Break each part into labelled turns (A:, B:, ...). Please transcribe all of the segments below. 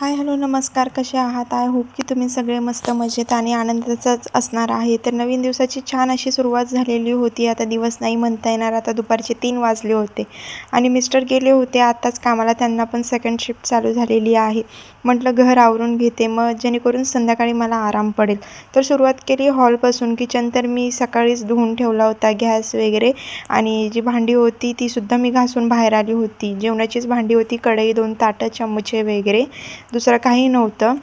A: Hi hello नमस्कार. कसे आहात? आय होप की तुम्ही सगळे मस्त मजेत आणि आनंदाचाच असणार आहे. तर नवीन दिवसाची छान अशी सुरुवात झालेली होती. आता दिवस नाही म्हणता येणार. आता दुपारचे तीन वाजले होते आणि मिस्टर गेले होते. आत्ताच कामाला त्यांना पण सेकंड शिफ्ट चालू झालेली आहे. म्हटलं घर आवरून घेते मग जेणेकरून संध्याकाळी मला आराम पडेल. तर सुरुवात केली हॉलपासून किचन तर मी सकाळीच धुवून ठेवला होता गॅस वगैरे. आणि जी भांडी होती तीसुद्धा मी घासून बाहेर आली होती. जेवणाचीच भांडी होती कढई दोन ताटं चमचे वगैरे. दुसरं काही नव्हतं.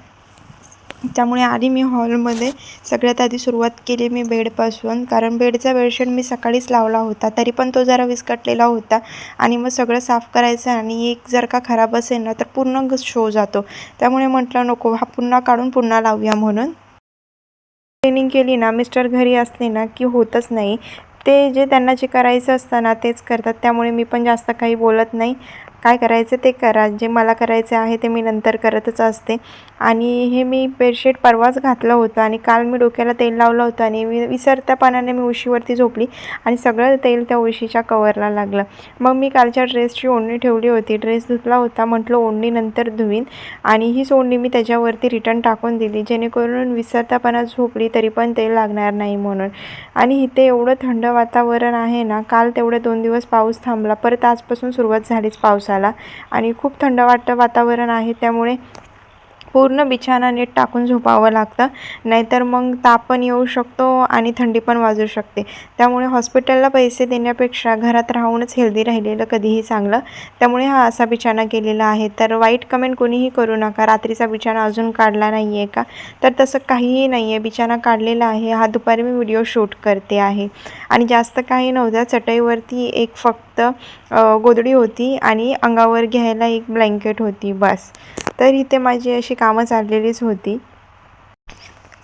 A: त्यामुळे आधी मी हॉलमध्ये सगळ्यात आधी सुरुवात केली मी बेडपासून. कारण बेडचा बेडशीट मी सकाळीच लावला होता. तरी पण तो जरा विस्कटलेला होता आणि मग सगळं साफ करायचं आणि एक जर का खराब असेल ना तर पूर्ण शो जातो. त्यामुळे म्हटलं नको हा पुन्हा काढून पुन्हा लावूया म्हणून. ट्रेनिंग केली ना मिस्टर घरी असले ना की होतच नाही. ते जे त्यांना जे करायचं असतं ना तेच करतात. त्यामुळे मी पण जास्त काही बोलत नाही. काय करायचं ते करा. जे मला करायचे आहे ते मी नंतर करतच असते. आणि हे मी बेडशीट परवाच घातलं होतं आणि काल मी डोक्याला तेल लावलं होतं आणि मी विसरत्यापणाने मी उशीवरती झोपली आणि सगळं तेल त्या उशीच्या कवरला लागलं. मग मी कालच्या ड्रेसची ओढणी ठेवली होती. ड्रेस धुतला होता म्हटलं ओढणी नंतर धुवीन आणि हीच ओढणी मी त्याच्यावरती रिटर्न टाकून दिली. जेणेकरून विसरतापणा झोपली तरी पण तेल लागणार नाही म्हणून. आणि इथे एवढं थंड वातावरण आहे ना काल तेवढे दोन दिवस पाऊस थांबला. परत आजपासून सुरुवात झालीच पावसाला आणि खूप थंड वाटतं वातावरण आहे त्यामुळे पूर्ण बिछाना नीट टाकून झोपावं लागतं. नाहीतर मग ताप पण येऊ शकतो आणि थंडी पण वाजू शकते. त्यामुळे हॉस्पिटलला पैसे देण्यापेक्षा घरात राहूनच हेल्दी राहिलेलं कधीही चांगलं. त्यामुळे हा असा बिछाना केलेला आहे. तर वाईट कमेंट कोणीही करू नका. रात्रीचा बिछाना अजून काढला नाही आहे का? तर तसं काहीही नाही आहे बिछाना काढलेला आहे. हा दुपारी मी व्हिडिओ शूट करते आहे. आणि जास्त काही नव्हतं. चटईवरती एक फक्त गोदडी होती आणि अंगावर घ्यायला एक ब्लँकेट होती बस. तर इथे माझी अशी कामं चाललेलीच होती.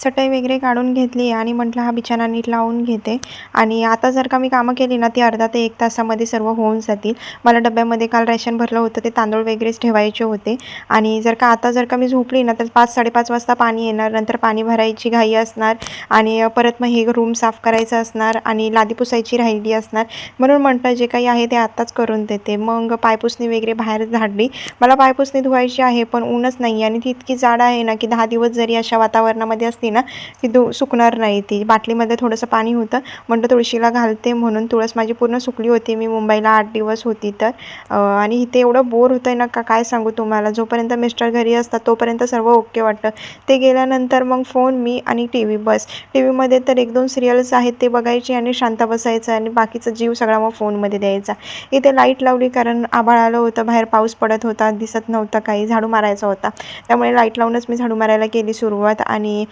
A: चटई वगैरे काढून घेतली आणि म्हटलं हा बिछाना नीट लावून घेते. आणि आता जर का मी कामं केली ना ती अर्धा ते एक तासामध्ये सर्व होऊन जातील. मला डब्यामध्ये काल रेशन भरलं होतं ते तांदूळ वगैरेच ठेवायचे होते. आणि जर का आता जर का मी झोपली ना तर पाच साडेपाच वाजता पाणी येणार नंतर पाणी भरायची घाई असणार आणि परत मग हे रूम साफ करायचं असणार आणि लादी पुसायची राहिली असणार. म्हणून म्हटलं जे काही आहे ते आत्ताच करून देते. मग पायपुसणी वगैरे बाहेर झाडली. मला पायपुसणी धुवायची आहे पण ऊनच नाही आणि ती इतकी जाड आहे ना की दहा दिवस जरी अशा वातावरणामध्ये असतील ना की दु सुकणार नाही. ती बाटलीमध्ये थोडंसं पाणी होतं. म्हटलं तुळशीला घालते म्हणून तुळस माझी पूर्ण सुकली होती. मी मुंबईला आठ दिवस होती तर. आणि इथे एवढं बोर होतं आहे ना का काय सांगू तुम्हाला? जोपर्यंत मिस्टर घरी असतात तोपर्यंत सर्व ओके वाटतं. ते गेल्यानंतर मग फोन मी आणि टी व्ही बस. टी व्हीमध्ये तर एक दोन सिरियल्स आहेत ते बघायचे आणि शांत बसायचं आणि बाकीचा जीव सगळा मग फोनमध्ये द्यायचा. इथे लाइट लावली कारण आभाळ आलं होतं. बाहेर पाऊस पडत होता. दिसत नव्हता काही. झाडू मारायचा होता. त्यामुळे लाइट लावूनच मी झाडू मारायला केली सुरुवात आणि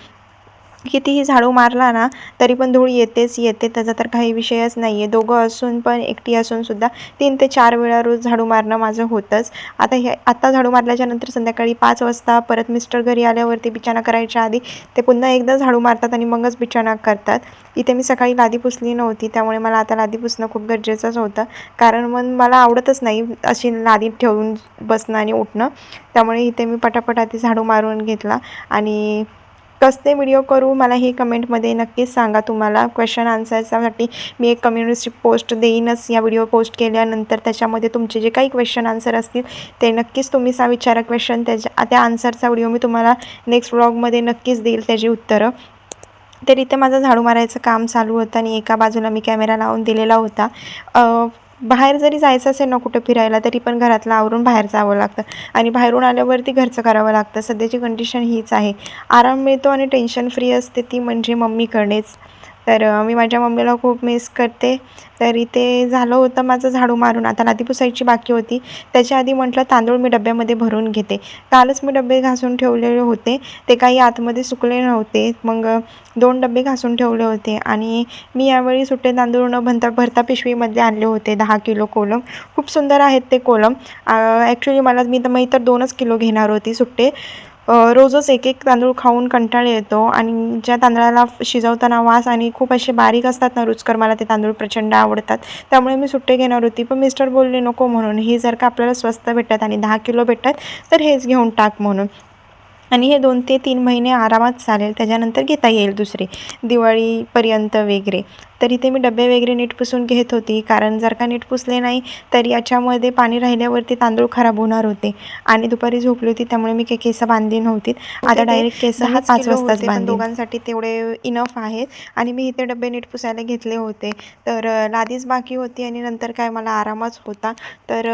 A: कितीही झाडू मारला ना तरी पण धूळ येतेच येते. त्याचा तर काही विषयच नाही आहे दोघं असून पण एकटी असूनसुद्धा तीन ते चार वेळा रोज झाडू मारणं माझं होतंच. आता हे आत्ता झाडू मारल्याच्या नंतर संध्याकाळी पाच वाजता परत मिस्टर घरी आल्यावरती बिछाना करायच्या आधी ते पुन्हा एकदा झाडू मारतात आणि मगच बिछाना करतात. इथे मी सकाळी लादी पुसली नव्हती त्यामुळे मला आता लादी पुसणं खूप गरजेचंच होतं. कारण मग मला आवडतच नाही अशी लादी ठेवून बसणं आणि उठणं. त्यामुळे इथे मी पटापट आधी झाडू मारून घेतला आणि कसले व्हिडिओ करू मला हे कमेंटमध्ये नक्कीच सांगा. तुम्हाला क्वेश्चन आन्सरसाठी मी एक कम्युनिटी पोस्ट देईनच. या व्हिडिओ पोस्ट केल्यानंतर त्याच्यामध्ये तुमचे जे काही क्वेश्चन आन्सर असतील ते नक्कीच तुम्ही सा विचारा क्वेश्चन त्याच्या त्या आन्सरचा व्हिडिओ मी तुम्हाला नेक्स्ट व्लॉगमध्ये नक्कीच देईल त्याची उत्तरं. तर इथे माझं झाडू मारायचं काम चालू होतं आणि एका बाजूला मी कॅमेरा लावून दिलेला होता. बाहेर जरी जायचं असेल ना कुठं फिरायला तरी पण घरातलं आवरून बाहेर जावं लागतं. आणि बाहेरून आल्यावरती घरचं करावं लागतं. सध्याची कंडिशन हीच आहे. आराम मिळतो आणि टेन्शन फ्री असते ती म्हणजे मम्मीकडेच. तर मी माझ्या मम्मीला खूप मिस करते. तर इथे झालं होतं माझं झाडू मारून. आता लादी पुसायची बाकी होती. त्याच्या आधी म्हटलं तांदूळ मी डब्यामध्ये भरून घेते. कालच मी डबे घासून ठेवलेले होते. ते काही आतमध्ये सुकले नव्हते. मग दोन डबे घासून ठेवले होते. आणि मी यावेळी सुट्टे तांदूळ न भरता भरता पिशवीमध्ये आणले होते. दहा किलो कोलम. खूप सुंदर आहेत ते कोलम. ॲक्च्युली मला मी तर मी तर दोनच किलो घेणार होती सुट्टे रोजच एक एक तांदूळ खाऊन कंटाळ येतो आणि ज्या तांदळाला शिजवताना वास आणि खूप असे बारीक असतात ना रुचकर मला ते तांदूळ प्रचंड आवडतात. त्यामुळे मी सुट्टे घेणार होती. पण मिस्टर बोलले नको म्हणून. हे जर का आपल्याला स्वस्त भेटतात आणि दहा किलो भेटतात तर हेच घेऊन टाक म्हणून. आणि हे दोन ते तीन महिने आरामात चालेल त्याच्यानंतर घेता येईल दुसरे दिवाळीपर्यंत वगैरे. तर इथे मी डबे वगैरे नीट पुसून घेत होती कारण जर का नीट पुसले नाही तर याच्यामध्ये पाणी राहिल्यावरती तांदूळ खराब होणार होते. आणि दुपारी झोपली होती त्यामुळे मी काही केस बांधली नव्हती. आता डायरेक्ट केस मी पाच वाजताच बांधले दोघांसाठी तेवढे इनफ आहेत. आणि मी इथे डबे नीट पुसायला घेतले होते. तर लादीच बाकी होती आणि नंतर काय मला आरामच होता. तर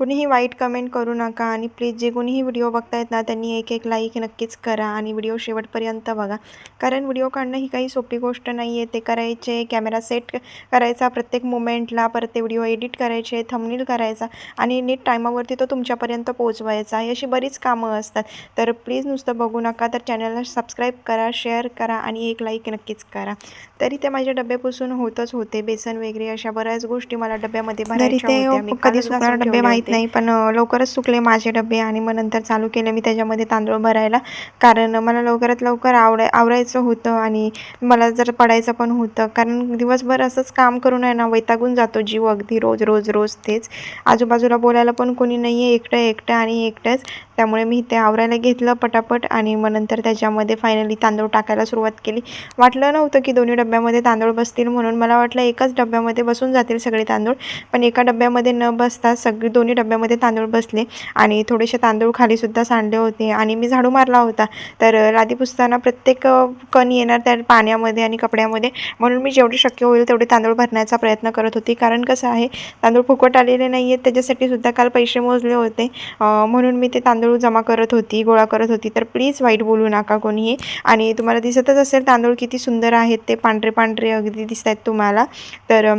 A: कुणीही वाईट कमेंट करू नका आणि प्लीज जे कोणीही व्हिडिओ बघतायत ना त्यांनी एक एक लाईक नक्कीच करा आणि व्हिडिओ शेवटपर्यंत बघा. कारण व्हिडिओ काढणं ही काही सोपी गोष्ट नाही आहे ते करायचे कॅमेरा सेट करायचा प्रत्येक मोमेंटला परत ते व्हिडिओ एडिट करायचे थंबनेल करायचा आणि नीट टायमावरती तो तुमच्यापर्यंत पोहोचवायचा. ही अशी बरीच कामं असतात. तर प्लीज नुसतं बघू नका. तर चॅनलला सबस्क्राईब करा शेअर करा आणि एक लाईक नक्कीच करा. तरी ते माझे डबे पुसून होतच होते. बेसन वगैरे अशा बऱ्याच गोष्टी मला डब्यामध्ये भरायच्या होत्या. मी कधी डबे माहीत नाही पण लवकरच सुकले माझे डबे आणि मग नंतर चालू केले मी त्याच्यामध्ये तांदूळ भरायला. कारण मला लवकरात लवकर आवडाय आवरायचं होतं आणि मला जर पडायचं पण होतं. कारण दिवसभर असंच काम करून आहे ना वैतागून जातो जीव अगदी रोज रोज रोज तेच. आजूबाजूला बोलायला पण कोणी नाही आहे एकटं एकटं आणि एकटंच. त्यामुळे मी ते आवरायला घेतलं पटापट आणि मग नंतर त्याच्यामध्ये फायनली तांदूळ टाकायला सुरुवात केली. वाटलं नव्हतं की दोन्ही डब्यामध्ये तांदूळ बसतील म्हणून. मला वाटलं एकाच डब्यामध्ये बसून जातील सगळे तांदूळ पण एका डब्यामध्ये न बसता सगळी दोन्ही डब्यामध्ये तांदूळ बसले आणि थोडेसे तांदूळ खालीसुद्धा सांडले होते आणि मी झाडू मारला होता. तर लादी पुसताना प्रत्येक कण येणार त्या पाण्यामध्ये आणि कपड्यामध्ये. म्हणून मी जेवढे शक्य होईल तेवढे तांदूळ भरण्याचा प्रयत्न करत होती. कारण कसं आहे तांदूळ फुकट आलेले नाही आहेत त्याच्यासाठी सुद्धा काल पैसे मोजले होते. म्हणून मी ते तांदूळ जमा करत होती गोळा करत होती तर प्लीज वाईट बोलू नका कोणीही. आणि तुम्हाला दिसतच असेल तांदूळ किती सुंदर आहेत ते पांढरे पांढरे अगदी दिसत आहेत तुम्हाला. तर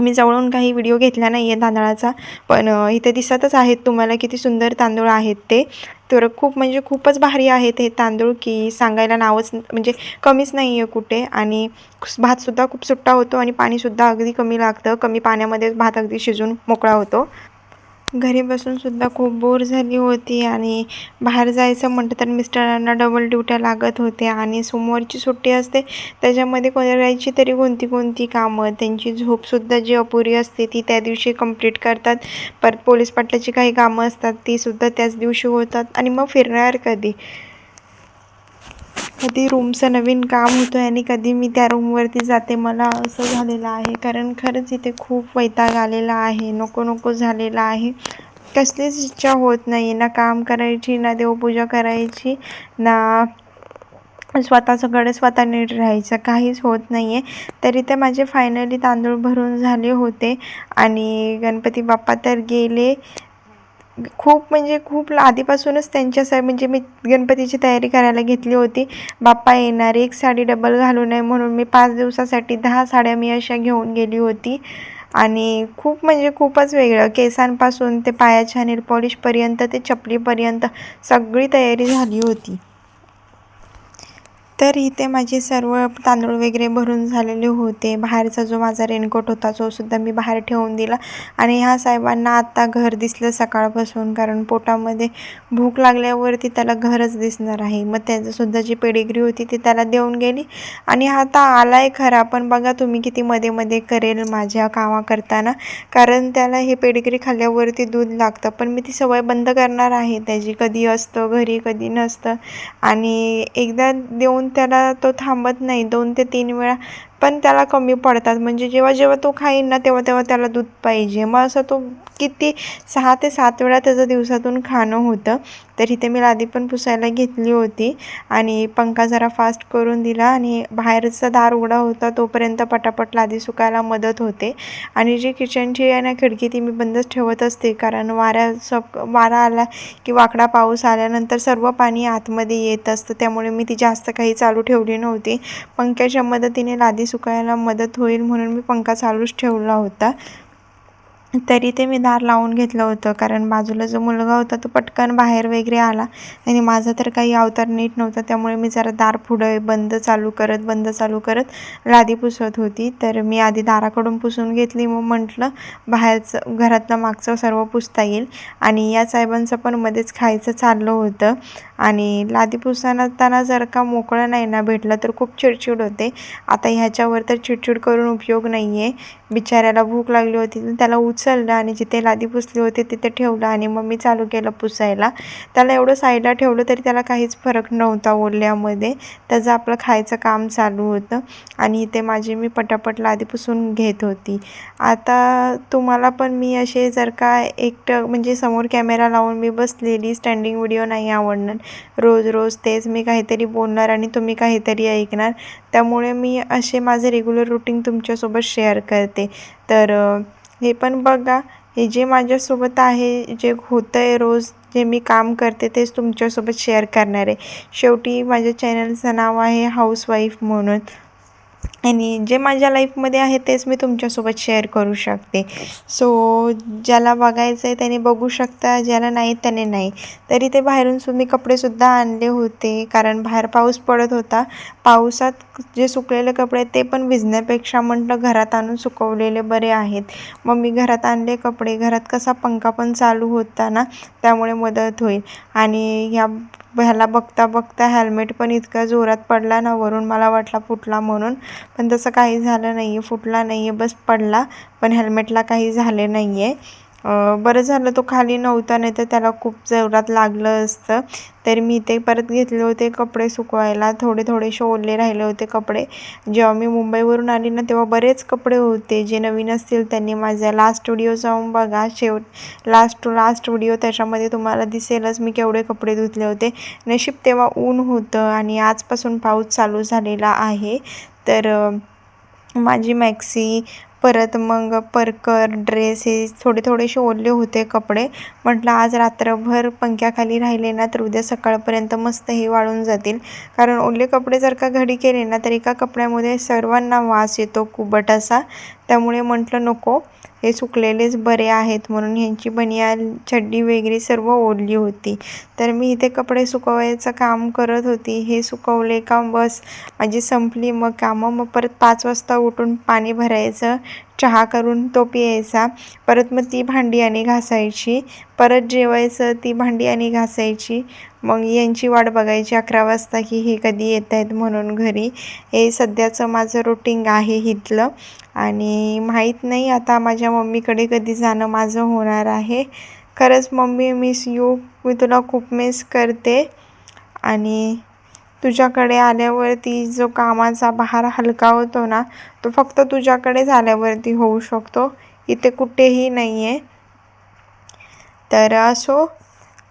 A: मी जवळून काही व्हिडिओ घेतला नाही आहे तांदळाचा पण इथे दिसतच आहेत तुम्हाला किती सुंदर तांदूळ आहेत ते. तर खूप म्हणजे खूपच भारी आहेत हे तांदूळ की सांगायला नावच म्हणजे कमीच नाही आहे कुठे. आणि भातसुद्धा खूप सुट्टा होतो आणि पाणीसुद्धा अगदी कमी लागतं. कमी पाण्यामध्ये भात अगदी शिजून मोकळा होतो. घरी बसून सुद्धा खूप बोर झाली होती आणि बाहेर जायचं म्हटलं तर मिस्टरांना डबल ड्युट्या लागत होत्या आणि सोमवारची सुट्टी असते त्याच्यामध्ये करायची तरी कोणती कोणती कामं त्यांची झोपसुद्धा जी अपुरी असते ती त्या दिवशी कंप्लीट करतात. परत पोलीस पाटलाची काही कामं असतात ती सुद्धा त्याच दिवशी होतात आणि मग फिरणार कधी? कधी रूमचं नवीन काम होतं आणि कधी मी त्या रूमवरती जाते मला असं झालेलं आहे. कारण खरंच इथे खूप वैताग आलेला आहे नको नको झालेला आहे. कसलीच इच्छा होत नाही ना काम करायची ना देवपूजा करायची ना स्वतःच्याकडे स्वतः नीट राहायचं काहीच होत नाही आहे तरी ते माझे फायनली तांदूळ भरून झाले होते आणि गणपती बाप्पा तर गेले. खूप म्हणजे खूप आधीपासूनच त्यांच्यासाठी म्हणजे मी गणपतीची तयारी करायला घेतली होती. बाप्पा येणार एक साडी डबल घालू नये म्हणून मी पाच दिवसासाठी दहा साड्या मी अशा घेऊन गेली होती. आणि खूप म्हणजे खूपच वेगळं. केसांपासून ते पायाच्या नेल पॉलिशपर्यंत ते चपलीपर्यंत सगळी तयारी झाली होती. तर इथे माझे सर्व तांदूळ वगैरे भरून झालेले होते. बाहेरचा जो माझा रेनकोट होता तो सुद्धा मी बाहेर ठेवून दिला. आणि ह्या साहेबांना आत्ता घर दिसलं सकाळपासून कारण पोटामध्ये भूक लागल्यावरती त्याला घरच दिसणार आहे. मग त्याचंसुद्धा जी पेडिग्री होती ती त्याला देऊन गेली. आणि हा आता आला आहे खरा पण बघा तुम्ही किती मध्ये मध्ये करेल माझ्या कामा करताना कारण त्याला हे पेडिग्री खाल्ल्यावरती दूध लागतं. पण मी ती सवय बंद करणार आहे. त्याची कधी असतं घरी कधी नसतं. आणि एकदा देऊन त्याला तो थांबत नाही. दोन ते तीन वेळा पण त्याला कमी पडतात. म्हणजे जेव्हा जेव्हा तो खाईन ना तेव्हा तेव्हा त्याला दूध पाहिजे. मग असं तो किती सहा ते सात वेळा त्याचं दिवसातून खाणं होतं. तर इथे मी लादी पण पुसायला घेतली होती. आणि पंखा जरा फास्ट करून दिला आणि बाहेरचा दार उघडा होता तोपर्यंत पटापट लादी सुकायला मदत होते. आणि जी किचनची आहे ना खिडकी ती मी बंदच ठेवत असते. कारण वाऱ्या सक वारा आला की वाकडा पाऊस आल्यानंतर सर्व पाणी आतमध्ये येत असतं. त्यामुळे मी ती जास्त काही चालू ठेवली नव्हती. पंख्याच्या मदतीने लादी सुकायला मदत होईल म्हणून मी पंखा चालूच ठेवला होता. तरी ते मी दार लावून घेतलं होतं. कारण बाजूला जो मुलगा होता तो पटकन बाहेर वगैरे आला आणि माझा तर काही अवतार नीट नव्हता. त्यामुळे मी जरा दार पुढं बंद चालू करत बंद चालू करत लादी पुसत होती. तर मी आधी दाराकडून पुसून घेतली मग म्हटलं बाहेरचं घरातलं मागचं सर्व पुसता येईल. आणि या साहेबांचं पण मध्येच खायचं चाललं होतं. आणि लादी पुसताना जर का मोकळं नाही ना भेटलं तर खूप चिडचिड होते. आता ह्याच्यावर तर चिडचिड करून उपयोग नाही आहे बिचाऱ्याला भूक लागली होती तर त्याला उच उचललं आणि जिथे लादी पुसली होती तिथे ठेवलं आणि मग मी चालू केलं पुसायला. त्याला एवढं साईडला ठेवलं तरी त्याला काहीच फरक नव्हता ओल्यामध्ये. त्याचं आपलं खायचं काम चालू होतं आणि इथे माझी मी पटापट लादी पुसून घेत होती. आता तुम्हाला पण मी असे जर का एकटं म्हणजे समोर कॅमेरा लावून मी बसलेली स्टँडिंग व्हिडिओ नाही आवडणार. रोज रोज तेच मी काहीतरी बोलणार आणि तुम्ही काहीतरी ऐकणार. त्यामुळे मी असे माझे रेग्युलर रुटीन तुमच्यासोबत शेअर करते. तर हे पण बघा. हे जे माझ्यासोबत आहे जे होतं आहे रोज जे मी काम करते तेच तुमच्यासोबत शेअर करणार आहे. शेवटी माझ्या चॅनलचं नाव आहे हाऊसवाईफ म्हणून. आणि जे माझ्या लाईफमध्ये आहे तेच मी तुमच्यासोबत शेअर करू शकते. सो ज्याला बघायचं आहे त्याने बघू शकता ज्याला नाही त्याने नाही. तरी ते बाहेरून सु मी कपडेसुद्धा आणले होते कारण बाहेर पाऊस पडत होता. पावसात जे सुकलेले कपडे ते पण भिजण्यापेक्षा म्हटलं घरात आणून सुकवलेले बरे आहेत. मग मी घरात आणले कपडे घरात कसा पंखा पण चालू होता ना त्यामुळे मदत होईल. आणि ह्या ह्याला बघता बघता हेल्मेट पण इतका जोरात पडला ना वरून मला वाटला फुटला म्हणून. पण तसं काही झालं नाही आहे फुटला नाही आहे बस पडला. पण हेल्मेटला काही झाले नाही आहे बरं झालं तो खाली नव्हता नाही तर त्याला खूप जोरात लागलं असतं. तर मी ते परत घेतले होते कपडे सुकवायला. थोडे थोडेसे ओले राहिले होते कपडे. जेव्हा मी मुंबईवरून आली ना तेव्हा बरेच कपडे होते जे नवीन असतील त्यांनी माझ्या लास्ट व्हिडिओ जाऊन बघा. शेवट लास्ट टू लास्ट व्हिडिओ त्याच्यामध्ये तुम्हाला दिसेलच मी केवढे कपडे धुतले होते. नशीब तेव्हा ऊन होतं आणि आजपासून पाऊस चालू झालेला आहे. तर माझी मॅक्सी परत मग परकर ड्रेस हे थोडे थोडेसे ओले होते कपडे. म्हटलं आज रात्रभर पंख्याखाली राहिले ना तर उद्या सकाळपर्यंत मस्त हे वाळून जातील. कारण ओले कपडे जर का घडी केले ना तर एका कपड्यामध्ये सर्वांना वास येतो कुबट असा. त्यामुळे म्हटलं नको हे सुकलेलेच बरे आहेत म्हणून ह्यांची बनियान चड्डी वगैरे सर्व ओढली होती. तर मी इथे कपडे सुकवायचं काम करत होती. हे सुकवले का बस माझी संपली. मग कामं मग परत पाच वाजता उठून पाणी भरायचं. चहा करून तो प्यायचा. परत मग ती भांडी आणि घासायची. परत जेवायचं ती भांडी आणि घासायची. मग यांची वाट बघायची अकरा वाजता की हे कधी येत आहेत म्हणून घरी. हे सध्याचं माझं रुटीन आहे इथलं आणि माहीत नाही आता माझ्या मम्मीकडे कधी जाणं माझं होणार आहे. खरंच मम्मी मिस यू मी तुला खूप मिस करते. आणि तुझ्याकडे आल्यावरती जो कामाचा भार हलका होतो ना तो फक्त तुझ्याकडेच आल्यावरती होऊ शकतो. इथे कुठेही नाही आहे तर असो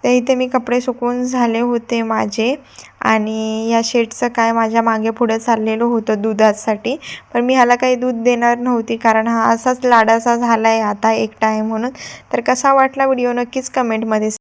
A: तर इथे मी कपडे सुकवून झाले होते माझे आणि या शेडचं काय माझ्या मागे पुढे चाललेलं होतं दुधासाठी. पण मी ह्याला काही दूध देणार नव्हती कारण हा असाच लाडासा झाला आहे आता एकटा आहे म्हणून. तर कसा वाटला व्हिडिओ नक्कीच कमेंटमध्ये